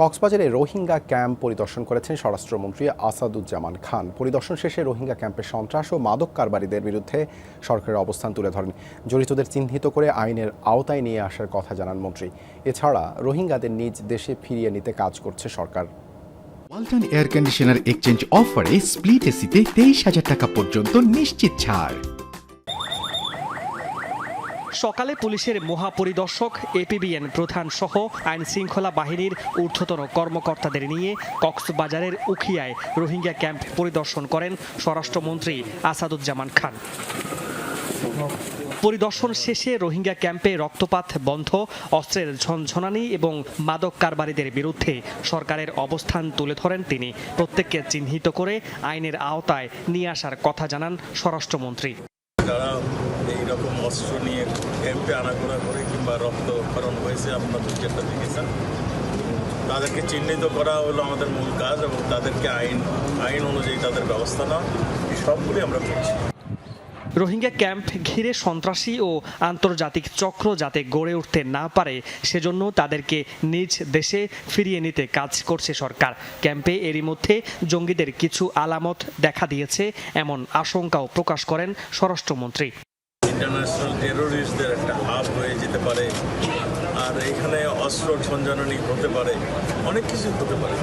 কক্সবাজারে রোহিঙ্গা ক্যাম্প পরিদর্শন করেছেন স্বরাষ্ট্রমন্ত্রী আসাদুজ্জামান খান। পরিদর্শন শেষে রোহিঙ্গা ক্যাম্পের সন্ত্রাস ও মাদক কারবারিদের বিরুদ্ধে সরকারের অবস্থান তুলে ধরেন। জড়িতদের চিহ্নিত করে আইনের আওতায় নিয়ে আসার কথা জানান মন্ত্রী। এছাড়া রোহিঙ্গাদের নিজ দেশে ফিরিয়ে নিতে কাজ করছে সরকার। ওয়ালটন এয়ার কন্ডিশনার এক্সচেঞ্জ অফারে স্প্লিট এসিতে তেইশ হাজার টাকা পর্যন্ত নিশ্চিত ছাড়। সকালে পুলিশের মহাপরিদর্শক, এপিবিএন প্রধান সহ আইন শৃঙ্খলা বাহিনীর ঊর্ধ্বতন কর্মকর্তাদের নিয়ে কক্সবাজারের উখিয়ায় রোহিঙ্গা ক্যাম্প পরিদর্শন করেন স্বরাষ্ট্রমন্ত্রী আসাদুজ্জামান খান। পরিদর্শন শেষে রোহিঙ্গা ক্যাম্পে রক্তপাত বন্ধ, অস্ত্রের ঝনঝনানি এবং মাদক কারবারিদের বিরুদ্ধে সরকারের অবস্থান তুলে ধরেন তিনি। প্রত্যেককে চিহ্নিত করে আইনের আওতায় নিয়ে আসার কথা জানান স্বরাষ্ট্রমন্ত্রী। যারা এই রকম অস্ত্র নিয়ে ক্যাম্পে আনাগোনা করে কিংবা রক্ত উৎপাদন হয়েছে আপনারা যেটা দেখেছেন তাদেরকে চিহ্নিত করা হলো আমাদের মূল কাজ এবং তাদেরকে আইন আইন অনুযায়ী তাদের ব্যবস্থা নেওয়া। সবগুলি আমরা করছি। রোহিঙ্গা ক্যাম্প ঘিরে সন্ত্রাসী ও আন্তর্জাতিক চক্র যাতে গড়ে উঠতে না পারে, সেজন্য তাদেরকে নিজ দেশে ফিরিয়ে নিতে কাজ করছে সরকার। ক্যাম্পে এরই মধ্যে জঙ্গিদের কিছু আলামত দেখা দিয়েছে, এমন আশঙ্কাও প্রকাশ করেন স্বরাষ্ট্রমন্ত্রী। ইন্টারন্যাশনাল টেরোরিস্টদের একটা হাব হয়ে যেতে পারে। আর এখানে অস্ত্র ঝঞ্ঝানি হতে পারে। অনেক কিছু হতে পারে।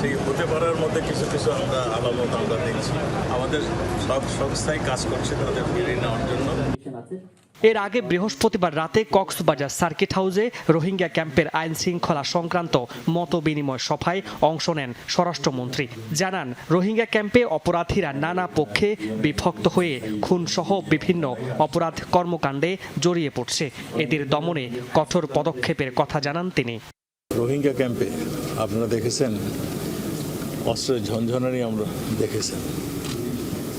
সেই হতে পারার মধ্যে কিছু কিছু আমরা আলামত আমরা দেখছি। আমাদের সব সংস্থাই কাজ করছে তাদের ফিরিয়ে নেওয়ার জন্য। এর আগে বৃহস্পতিবার রাতে কক্সবাজার সার্কিট হাউসে রোহিঙ্গা ক্যাম্পের আইন শৃঙ্খলা সংক্রান্ত মত বিনিময় সভায় অংশ নেন স্বরাষ্ট্রমন্ত্রী। জানান রোহিঙ্গা ক্যাম্পে অপরাধীরা নানা পক্ষে বিভক্ত হয়ে খুনসহ বিভিন্ন অপরাধ কর্মকাণ্ডে জড়িয়ে পড়ছে। এদের দমনে কঠোর পদক্ষেপের কথা জানান তিনি। রোহিঙ্গা ক্যাম্পে আপনারা দেখেছেন অস্ত্রের ঝঞ্ঝনানি আমরা দেখেছেন।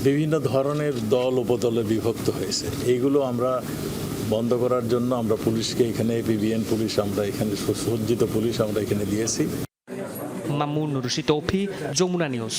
বিভিন্ন ধরনের দল উপদলে বিভক্ত হয়েছে। এইগুলো আমরা বন্ধ করার জন্য আমরা পুলিশকে এখানে বিবিএন পুলিশ আমরা এখানে সুসজ্জিত পুলিশ আমরা এখানে দিয়েছি। মামুন রশিদ তৌফি যমুনা নিউজ।